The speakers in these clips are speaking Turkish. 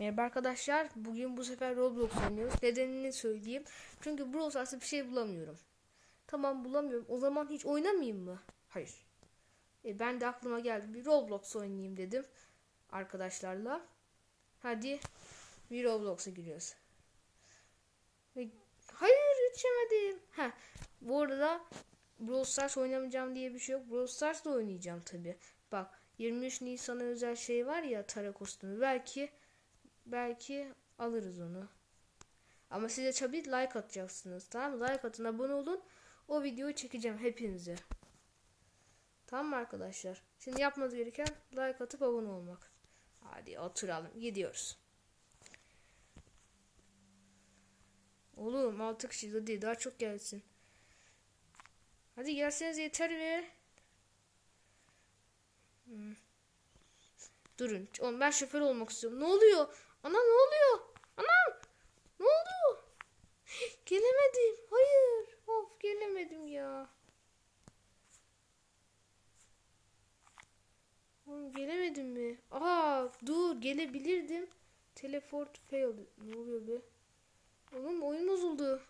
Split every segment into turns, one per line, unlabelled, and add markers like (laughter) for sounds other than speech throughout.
Merhaba arkadaşlar. Bugün bu sefer Roblox oynuyoruz. Nedenini söyleyeyim. Çünkü Brawl Stars'ta bir şey bulamıyorum. Tamam bulamıyorum. O zaman hiç oynamayayım mı? Hayır. E, ben de aklıma geldi. Bir Roblox oynayayım dedim. Arkadaşlarla. Hadi bir Roblox'a giriyoruz. Ve... Hayır yetişemedim. Ha, bu arada Brawl Stars oynamayacağım diye bir şey yok. Brawl Stars da oynayacağım tabi. Bak 23 Nisan'a özel şey var ya Tara kostümü. Belki belki alırız onu. Ama size tabii like atacaksınız. Tamam? Like atın abone olun. O videoyu çekeceğim hepinize. Tamam mı arkadaşlar? Şimdi yapmanız gereken like atıp abone olmak. Hadi oturalım. Gidiyoruz. Oğlum 6 kişi hadi daha çok gelsin. Hadi gelseniz yeter be. Hmm. Durun. Oğlum ben şoför olmak istiyorum. Ne oluyor? Ana ne oluyor? Anam! Ne oldu? (gasps) Gelemedim. Hayır. Of gelemedim ya. Oğlum gelemedim mi? Aa dur gelebilirdim. Teleport failed. Ne oluyor be? Oğlum oyun bozuldu.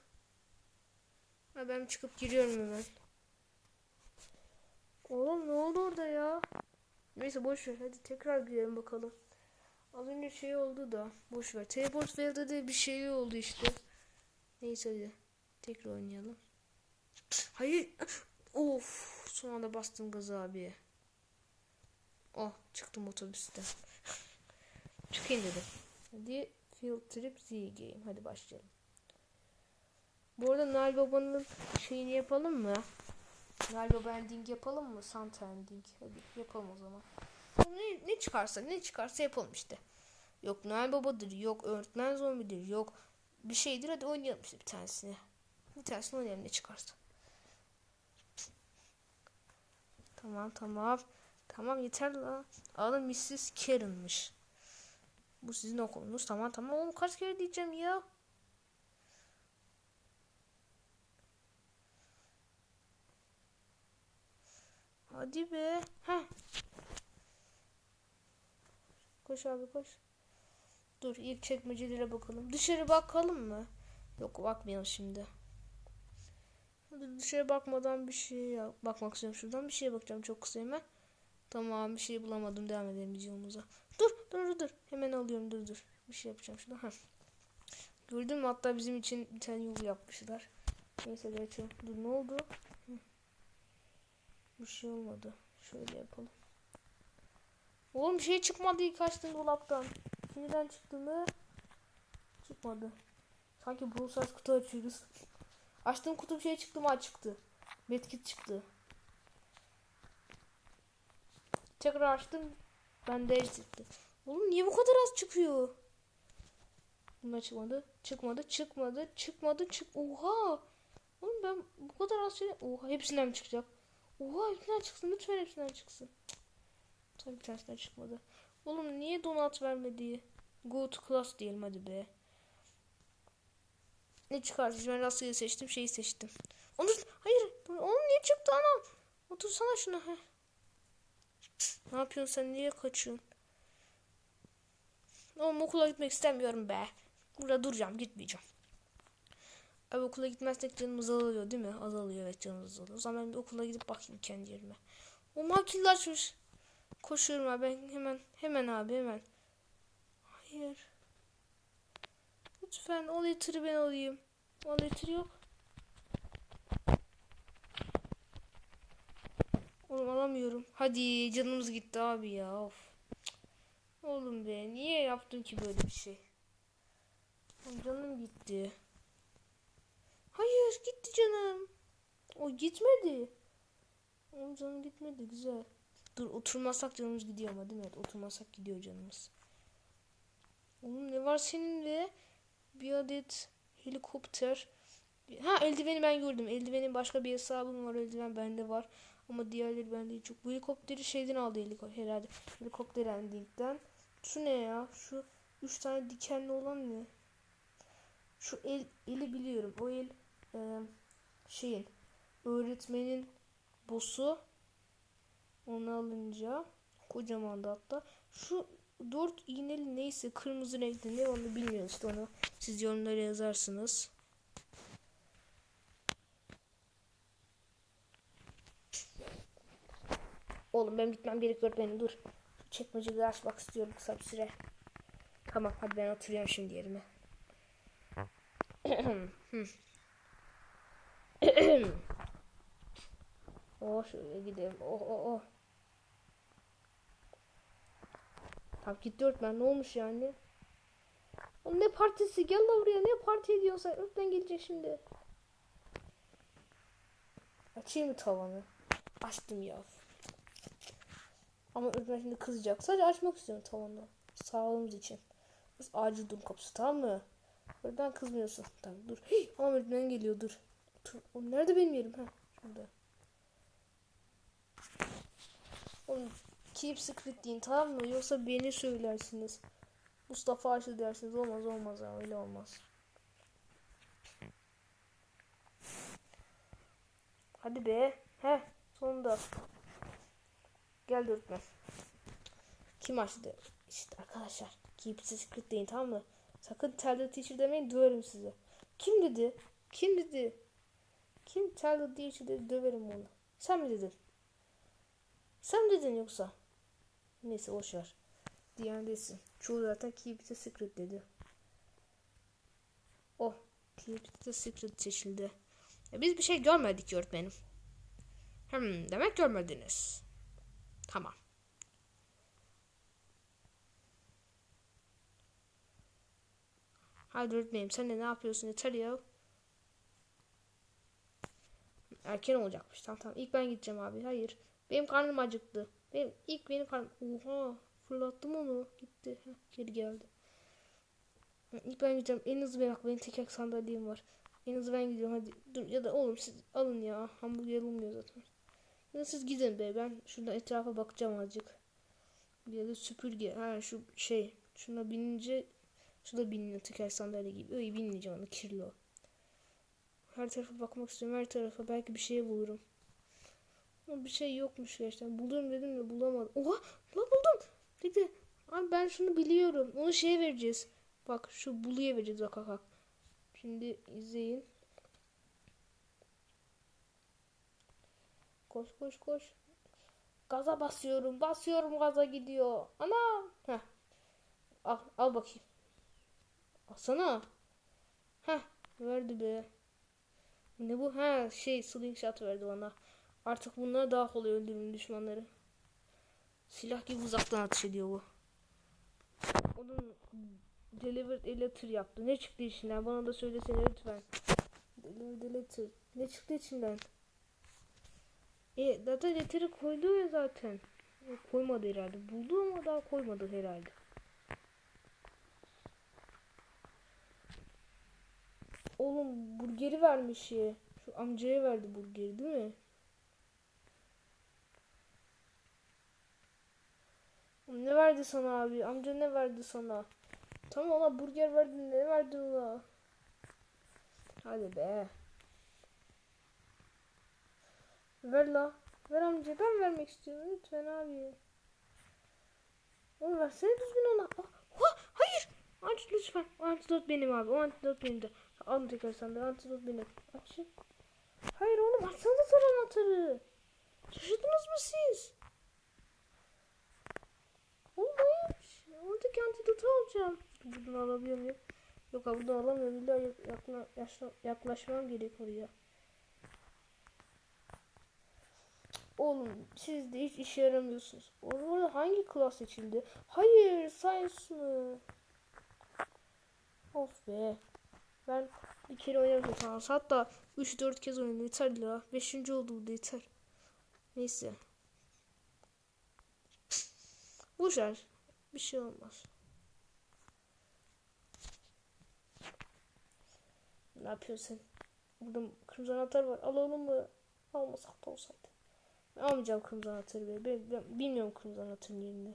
Ha, ben çıkıp giriyorum hemen. Oğlum ne oldu orada ya? Neyse boş ver. Hadi tekrar girelim bakalım. Az önce şey oldu da boş ver. Teleport fail'de de bir şey oldu işte. Neyse hadi. Tekrar oynayalım. Hayır. Of. Son anda bastım gazı abi. Oh çıktım otobüsten. Çıkayım dedim. Hadi Field Trip Z Game. Hadi başlayalım. Bu arada Nail Baba'nın şeyini yapalım mı? Nail Baba ending yapalım mı? Santa ending. Hadi yapalım o zaman. Ne, ne çıkarsa ne çıkarsa yapalım işte. Yok Noel Baba'dır, yok öğretmen zombidir, yok bir şeydir hadi oynayalım işte bir tanesini. Bir tanesini oynayalım ne çıkarsa. Tamam tamam. Tamam yeter la. Adı Mrs. Karen'mış. Bu sizin okulunuz. Tamam tamam oğlum kaç kere diyeceğim ya. Hadi be. Heh. Koş abi koş. Dur ilk çekmecelere bakalım. Dışarı bakalım mı? Yok bakmayalım şimdi. Dışarı bakmadan bir şey bakmak istiyorum. Şuradan bir şeye bakacağım çok kısa hemen. Tamam bir şey bulamadım. Devam edelim videomuza. Dur dur dur dur. Hemen alıyorum dur dur. Bir şey yapacağım şurada. Heh. Gördün mü? Hatta bizim için bir tane yol yapmışlar. Neyse geçelim. Dur ne oldu? Hı. Bir şey olmadı. Şöyle yapalım. Oğlum şey çıkmadı ilk açtığım dolaptan. Şimdiden çıktı mı? Çıkmadı. Sanki Stars kutu açıyoruz. Açtığım kutu bir şey çıktı mı? Çıktı. Medkit çıktı. Tekrar açtım. Bandaj çıktı. Oğlum niye bu kadar az çıkıyor? Bunlar çıkmadı. Çıkmadı. Çıkmadı. Çıkmadı. Çık. Oha. Oğlum ben bu kadar az şey... Oha hepsinden mi çıkacak? Oha hepsinden çıksın. Lütfen hepsinden çıksın. Bir tanesinden çıkmadı. Oğlum niye donat vermedi? Go to class diyelim hadi be. Ne çıkartacağız? Ben rastgele seçtim. Şeyi seçtim. Onu hayır. Oğlum niye çıktı anam? Otursana şuna. Heh. Ne yapıyorsun sen? Niye kaçıyorsun? Oğlum okula gitmek istemiyorum be. Burada duracağım. Gitmeyeceğim. Abi okula gitmezsek canımız azalıyor değil mi? Azalıyor evet canımız azalıyor. O zaman ben bir okula gidip bakayım kendi yerime. O makiller açmış. Koşuyorum abi ben hemen hemen abi hemen. Hayır. Lütfen o letter'ı ben alayım. O letter yok. Oğlum alamıyorum. Hadi canımız gitti abi ya. Of. Oğlum be niye yaptın ki böyle bir şey? Oğlum canım gitti. Hayır gitti canım. O gitmedi. Oğlum canım gitmedi güzel. Dur oturmasak canımız gidiyor ama değil mi? Evet, oturmasak gidiyor canımız. Oğlum ne var senin de? Bir adet helikopter. Ha eldiveni ben gördüm. Eldivenin başka bir hesabım var. Eldiven bende var. Ama diğerleri bende çok. Bu helikopteri şeyden aldı helikopter herhalde. Helikopter ending'den. Şu ne ya? Şu üç tane dikenli olan ne? Şu el eli biliyorum. O el e, şeyin öğretmenin boss'u onu alınca kocaman da hatta şu dört iğneli neyse kırmızı renkli ne onu bilmiyoruz işte onu siz yorumlara yazarsınız. Oğlum ben gitmem gerekiyor benim dur. Çekmeceleri açmak istiyorum kısa bir süre. Tamam hadi ben oturuyorum şimdi yerime. (clears throat) (clears throat) oh şöyle gidelim. Oh oh oh. Tamam gitti öğretmen ne olmuş yani? Oğlum ne partisi gel lan buraya ne parti ediyorsun sen öğretmen gelecek şimdi. Açayım mı tavanı? Açtım ya. Ama öğretmen şimdi kızacak. Sadece açmak istiyorum tavanı. Sağlığımız için. Biz acil durum kapısı tamam mı? Öğretmen kızmıyorsun. Tamam dur. Hey, ama öğretmen geliyor dur. Dur. Oğlum nerede benim yerim? Ha, şurada. Oğlum keep secret deyin tamam mı? Yoksa beni söylersiniz. Mustafa Aşı dersiniz. Olmaz olmaz ya öyle olmaz. Hadi be. He sonunda. Gel öğretmen. Kim açtı? İşte arkadaşlar. Keep secret deyin tamam mı? Sakın tell teacher demeyin döverim sizi. Kim dedi? Kim dedi? Kim tell the teacher dedi döverim onu. Sen mi dedin? Sen dedin yoksa? Neyse boşver. Diyen desin. Çoğu zaten keep the secret dedi. Oh. Keep the secret seçildi. Ya biz bir şey görmedik öğretmenim. Hmm, demek görmediniz. Tamam. Hadi öğretmenim sen de ne yapıyorsun yeter ya. Erken olacakmış. Tamam tamam. İlk ben gideceğim abi. Hayır. Benim karnım acıktı. Benim ilk benim karnım. Oha. Fırlattım onu. Gitti. Geri geldi. İlk ben gideceğim. En hızlı bak benim tekerlek sandalyem var. En hızlı ben gidiyorum hadi. Dur ya da oğlum siz alın ya. Hamburger olmuyor zaten. Ya siz gidin be. Ben şuradan etrafa bakacağım azıcık. Ya da süpürge. Ha şu şey. Şuna binince Şurada biniliyor teker sandalye gibi. Öyle binmeyeceğim onu kirli o. Her tarafa bakmak istiyorum. Her tarafa belki bir şey bulurum. Ama bir şey yokmuş gerçekten. Bulurum dedim de bulamadım. Oha! La buldum. Dedi. Abi ben şunu biliyorum. Onu şeye vereceğiz. Bak şu buluya vereceğiz bak bak. Şimdi izleyin. Koş koş koş. Gaza basıyorum. Basıyorum gaza gidiyor. Ana. Heh. Al, al bakayım. Alsana. Heh. Verdi be. Ne bu? Ha şey slingshot verdi bana. Artık bunlar daha kolay öldürürüm düşmanları. Silah gibi uzaktan atış ediyor bu. Onun delivered letter yaptı. Ne çıktı içinden? Bana da söylesene lütfen. Delivered letter. Ne çıktı içinden? E zaten letter'ı koydu ya zaten. E, koymadı herhalde. Buldu ama daha koymadı herhalde. Oğlum burgeri vermiş ya. Şu amcaya verdi burgeri değil mi? Ne verdi sana abi? Amca ne verdi sana? Tamam ona burger verdi. Ne verdi ona? Hadi be. Ver la. Ver amca. Ben vermek istiyorum. Lütfen abi. Oğlum versene düzgün ona. Ah, ha, hayır. Aç lütfen. Antidot benim abi. O antidot benim de. Alın tekrar sen de. Antidot benim. Açın. Hayır oğlum açsanıza sarı anahtarı. Şaşırdınız mı siz? Oğlum Oradaki antidotu alacağım. Buradan alabiliyor muyum? Yok abi buradan alamıyorum. Daha yakla, yaklaşmam gerek oraya. Oğlum siz de hiç işe yaramıyorsunuz. Orada hangi klas seçildi? Hayır science mı? Of be. Ben bir kere oynadım falan. Hatta 3-4 kez oynadım. Yeter ya. 5. oldu bu da yeter. Neyse. Boşver. Bir şey olmaz. Ne yapıyorsun? Burada kırmızı anahtar var. Alalım mı? Almasak da olsaydı. Ben almayacağım kırmızı anahtarı. Ben, ben, ben bilmiyorum kırmızı anahtarın yerini.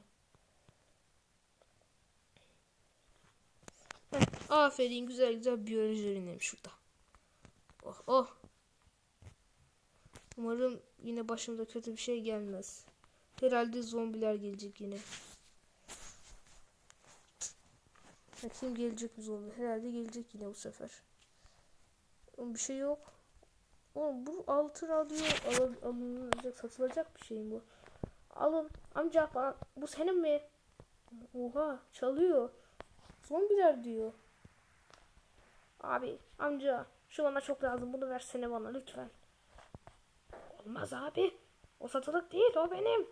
Aferin güzel güzel biyoloji öğrenelim şurada. Oh oh. Umarım yine başımıza kötü bir şey gelmez. Herhalde zombiler gelecek yine. Bakayım gelecek mi zombi? Herhalde gelecek yine bu sefer. Bir şey yok. Oğlum bu altı radyo al- alınacak satılacak bir şey bu? Alın. Amca bu senin mi? Oha çalıyor. Zombiler diyor. Abi amca şu bana çok lazım bunu versene bana lütfen. Olmaz abi. O satılık değil o benim.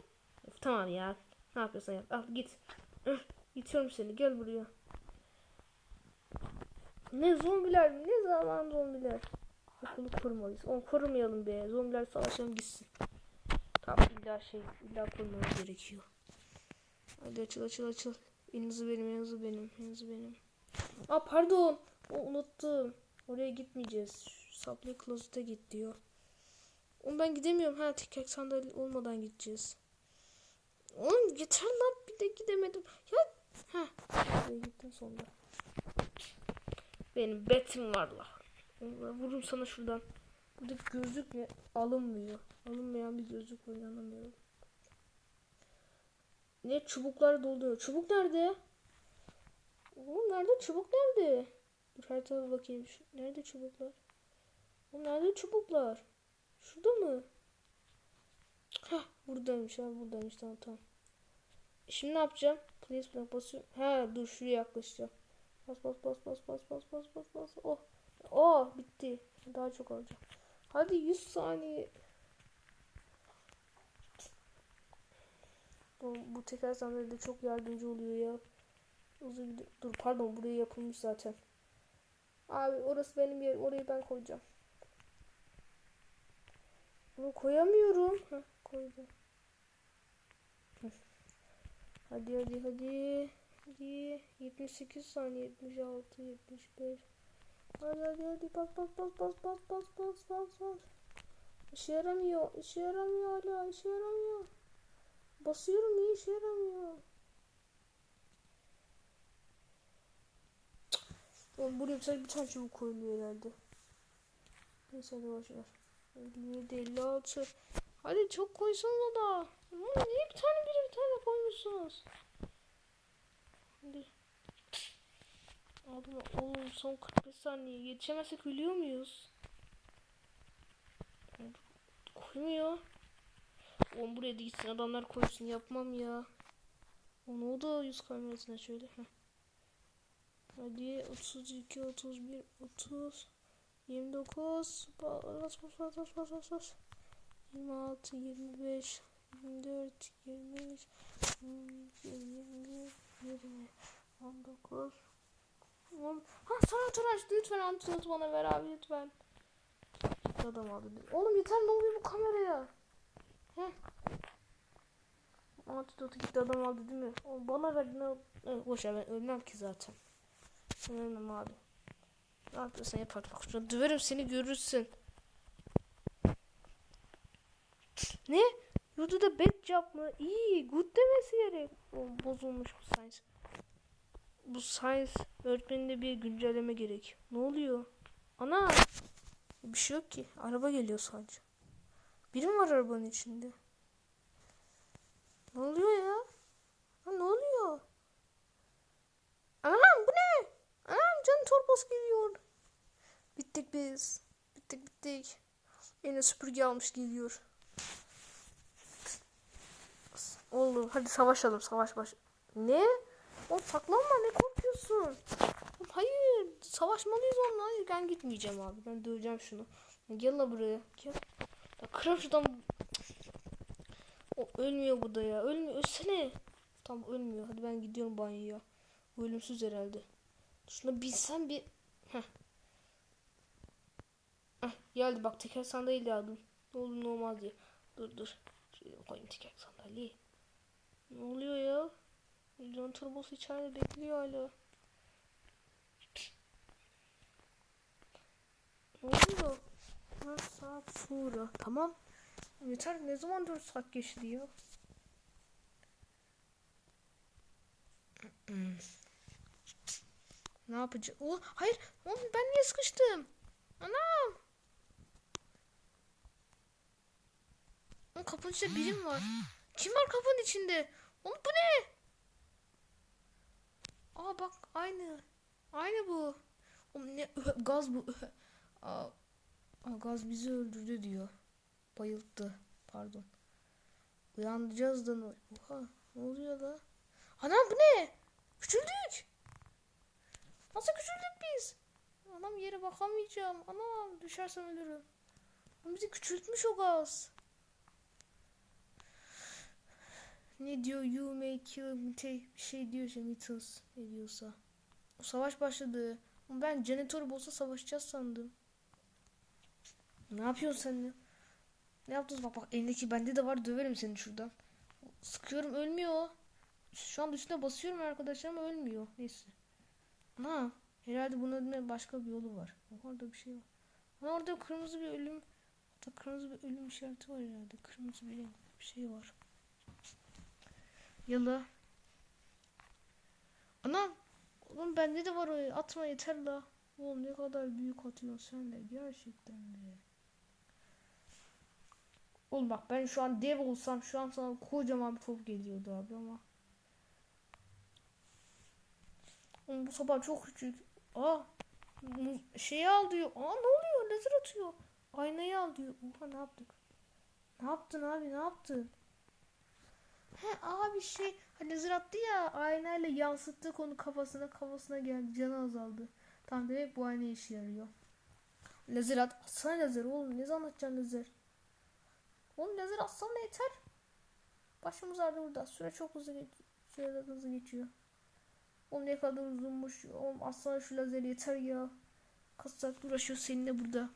Tamam ya. Ne yapıyorsan yap. Al git. Üh, İtiyorum seni gel buraya. Ne zombiler ne zaman zombiler. Okulu korumalıyız. Onu korumayalım be. Zombiler savaşalım gitsin. Tamam illa şey illa korumamız gerekiyor. Hadi açıl açıl açıl. Hızlı benim en hızlı benim en hızlı benim. Aa pardon. O, unuttum. Oraya gitmeyeceğiz. Supply Closet'a git diyor. Oğlum ben gidemiyorum. Ha teker sandalye olmadan gideceğiz. Oğlum yeter lan bir de gidemedim. Ya ha gittim sonunda. Benim betim var la. Vururum sana şuradan. Buradaki gözlük ne? Alınmıyor. Alınmayan bir gözlük var inanamıyorum. Ne çubuklar dolduruyor. Çubuk nerede? Oğlum nerede? Çubuk nerede? Dur haritaya bakayım. Nerede çubuklar? Oğlum nerede çubuklar? Şurada mı? Hah buradaymış abi buradaymış tamam tamam. Şimdi ne yapacağım? Place blank basıyorum. Ha dur şuraya yaklaşacağım. Bas bas bas bas bas bas bas bas bas. Oh. Oh bitti. Daha çok alacağım. Hadi 100 saniye. Bu, bu teker sandalyede çok yardımcı oluyor ya. Gidiyor. Dur pardon buraya yapılmış zaten. Abi orası benim yerim. Orayı ben koyacağım. Bunu koyamıyorum. Heh, koydum. Hadi hadi hadi. Hadi. 78 saniye. 76, 75. Hadi hadi hadi bas bas bas bas bas bas bas bas bas. İşe yaramıyor. İşe yaramıyor hala. İşe yaramıyor. Basıyorum iyi işe yaramıyor. Oğlum buraya bir tane çubuk koyuluyor herhalde. Neyse hadi boşver. 57, 56. Hadi çok koysanız da. Niye bir tane biri bir tane koymuşsunuz? Hadi. Aldım. Oğlum son 45 saniye. Yetişemezsek ölüyor muyuz? Koymuyor. Oğlum buraya da gitsin adamlar koysun yapmam ya. Onu da yüz kamerasına şöyle. Hadi 32, 31, 30, 29, bas bas bas bas bas bas bas. 26, 25, 24, 25, 21, 20, 19. On... Ha sana tıraş lütfen antidotu bana ver abi lütfen. Adam aldı. Oğlum yeter ne oluyor bu kameraya? Heh. Antidotu gitti adam aldı değil mi? O bana ver ne? Evet, boş ver ben ölmem ki zaten. Ben ölmem abi. Ne yapıyorsan yap artık. Şuna döverim seni görürsün. Ne? Yurdu da bad job mı? İyi. Good demesi gerek. O bozulmuş bu science. Bu science öğretmeninde bir güncelleme gerek. Ne oluyor? Ana. Bir şey yok ki. Araba geliyor sadece. Biri mi var arabanın içinde? Ne oluyor ya? Ha, ne oluyor? Anam bu ne? Anam can torbası geliyor. Bittik biz. Bittik bittik. Yine süpürge almış geliyor. Oğlum hadi savaşalım savaş baş. Ne? O saklanma ne korkuyorsun? Oğlum, hayır savaşmalıyız onunla. Hayır ben gitmeyeceğim abi. Ben döveceğim şunu. Gel la buraya. Gel. Ya kırar şuradan. O ölmüyor bu da ya. Ölmüyor. Ölsene. Tam ölmüyor. Hadi ben gidiyorum banyoya. Bu Ölümsüz herhalde. Şuna bilsem bir. Heh. Heh, geldi bak teker sandalye aldım. Ne olur ne olmaz diye. Dur dur. Şöyle koyayım teker sandalyeyi. Ne oluyor ya? Can turbosu içeride bekliyor hala. Ne oluyor? 4 saat sonra. Tamam. Yeter ne zaman 4 saat geçti ya? (clears throat) ne yapacağım? Oh, hayır. Oğlum ben niye sıkıştım? Anam. Kapının içinde birim var. Kim var kapının içinde? Oğlum bu ne? Aa bak aynı. Aynı bu. Oğlum ne gaz bu. Aa, aa, gaz bizi öldürdü diyor. Bayılttı. Pardon. Uyandıracağız da ne? Oha ne oluyor da? Anam bu ne? Küçüldük. Nasıl küçüldük biz? Anam yere bakamayacağım. Anam düşersem ölürüm. Bizi küçültmüş o gaz. Ne diyor? You may kill me. Bir şey diyor işte Mittles. Ne diyorsa. O savaş başladı. Ben janitör olsa savaşacağız sandım. Ne yapıyorsun sen ne? Yaptınız bak bak elindeki bende de var döverim seni şuradan. Sıkıyorum ölmüyor. Şu an üstüne basıyorum arkadaşlar ama ölmüyor. Neyse. Ana herhalde bunun başka bir yolu var. Orada bir şey var. Ama orada kırmızı bir ölüm. Orada kırmızı bir ölüm işareti var herhalde. Kırmızı bir, bir şey var. Yala. Ana. Oğlum bende de var o. Atma yeter la. Oğlum ne kadar büyük atıyorsun sen de. Gerçekten de. Oğlum bak ben şu an dev olsam şu an sana kocaman bir top geliyordu abi ama. Oğlum bu sabah çok küçük. Aa. Şeyi al diyor. Aa ne oluyor? Lazer atıyor. Aynayı al diyor. Oha ne yaptık? Ne yaptın abi ne yaptın? He abi şey ha, lazer attı ya aynayla yansıttık onu kafasına kafasına geldi canı azaldı. Tam demek bu ayna işe yarıyor. Lazer at. Atsana lazer oğlum ne zaman atacaksın lazer? Oğlum lazer atsana yeter. Başımız ağrıdı burada. Süre çok hızlı geçiyor. Süre hızlı geçiyor. Oğlum ne kadar uzunmuş. Oğlum atsana şu lazeri yeter ya. Kaç saat uğraşıyor seninle burada.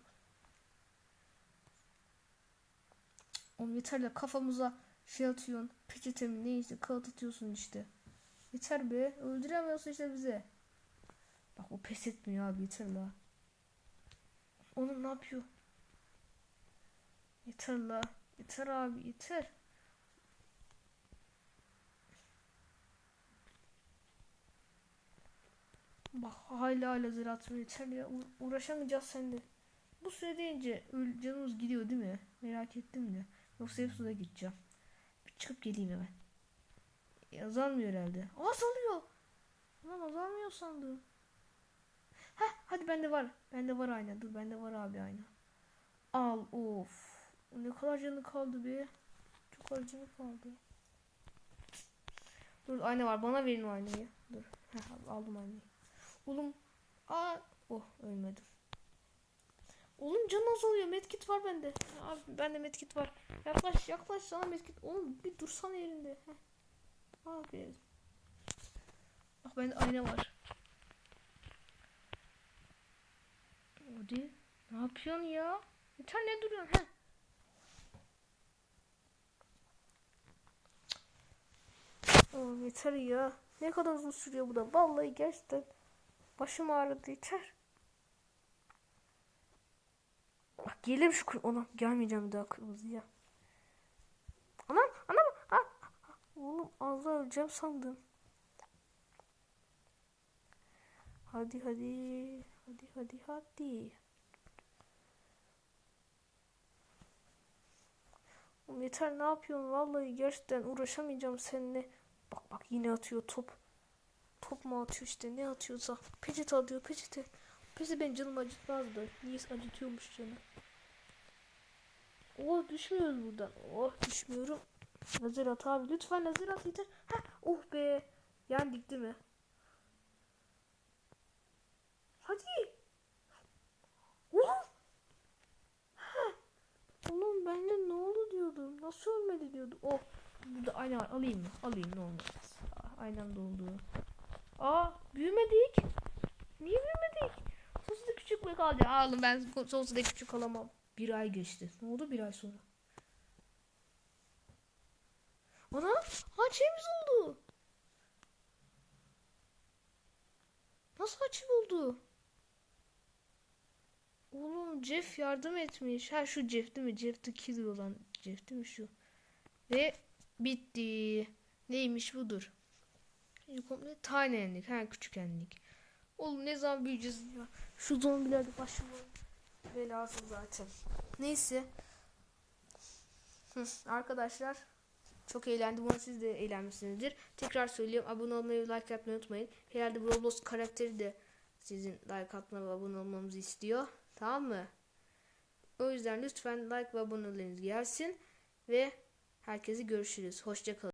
Oğlum yeter de kafamıza şey atıyorsun. Peçete ne işte kağıt atıyorsun işte. Yeter be. Öldüremiyorsun işte bize. Bak o pes etmiyor abi yeter la. Oğlum ne yapıyor? Yeter la. Yeter abi yeter. Bak hala lazer atmıyor yeter ya. U- uğraşamayacağız seninle. Bu süre deyince canımız gidiyor değil mi? Merak ettim de. Yoksa hep suda gideceğim. Çıkıp geleyim hemen. Azalmıyor herhalde. Aa azalıyor. Lan azalmıyor sandım. Heh hadi bende var. Bende var ayna. Dur bende var abi ayna. Al of. Ne kadar canı kaldı be. Çok az canı kaldı. Dur ayna var. Bana verin o aynayı. Dur. Heh, aldım aynayı. Oğlum. Aa. Oh ölmedim. Oğlum can azalıyor. Medkit var bende. Abi bende medkit var. Yaklaş yaklaş sana medkit. Oğlum bir dursana yerinde. Heh. Abi. Bak bende ayna var. Hadi. Ne yapıyorsun ya? Yeter ne duruyorsun? Heh. Oğlum yeter ya. Ne kadar uzun sürüyor bu da. Vallahi gerçekten başım ağrıdı yeter. Bak gelim şu kır... Ona gelmeyeceğim bir daha kırmızıya. Anam anam. Ah, Oğlum az öleceğim sandım. Hadi hadi. Hadi hadi hadi. Oğlum yeter ne yapıyorsun? Vallahi gerçekten uğraşamayacağım seninle. Bak bak yine atıyor top. Top mu atıyor işte ne atıyorsa. Peçete atıyor peçete. Peçete benim canımı acıtmazdı. Niye acıtıyormuş canı. Oh düşmüyoruz buradan. Oh düşmüyorum. Lazer at abi lütfen lazer at yeter. Heh, oh be. Yendik değil mi? Hadi. Oh. Heh. Oğlum bende ne oldu diyordum. Nasıl ölmedi diyordum. Oh. Burada ayna var. Alayım mı? Alayım ne olmaz. Aa, Aynen doldu. Aa büyümedik. Niye büyümedik? Küçük mü? Aa, oğlum ben sonsuza küçük kalamam. Bir ay geçti. Ne oldu bir ay sonra? Ana ha şeyimiz oldu. Nasıl açı oldu? Oğlum Jeff yardım etmiş. Ha şu Jeff değil mi? Jeff the Killer olan Jeff değil mi şu? Ve bitti. Neymiş budur? Komple tane enlik. Ha küçük enlik. Oğlum ne zaman büyüyeceğiz ya? Şu zombiler de başıma belası zaten. Neyse. Arkadaşlar Çok eğlendim. Umarım siz de eğlenmişsinizdir. Tekrar söyleyeyim. Abone olmayı like atmayı unutmayın. Herhalde bu Roblox karakteri de sizin like atma ve abone olmamızı istiyor. Tamam mı? O yüzden lütfen like ve aboneleriniz gelsin. Ve herkese görüşürüz. Hoşçakalın.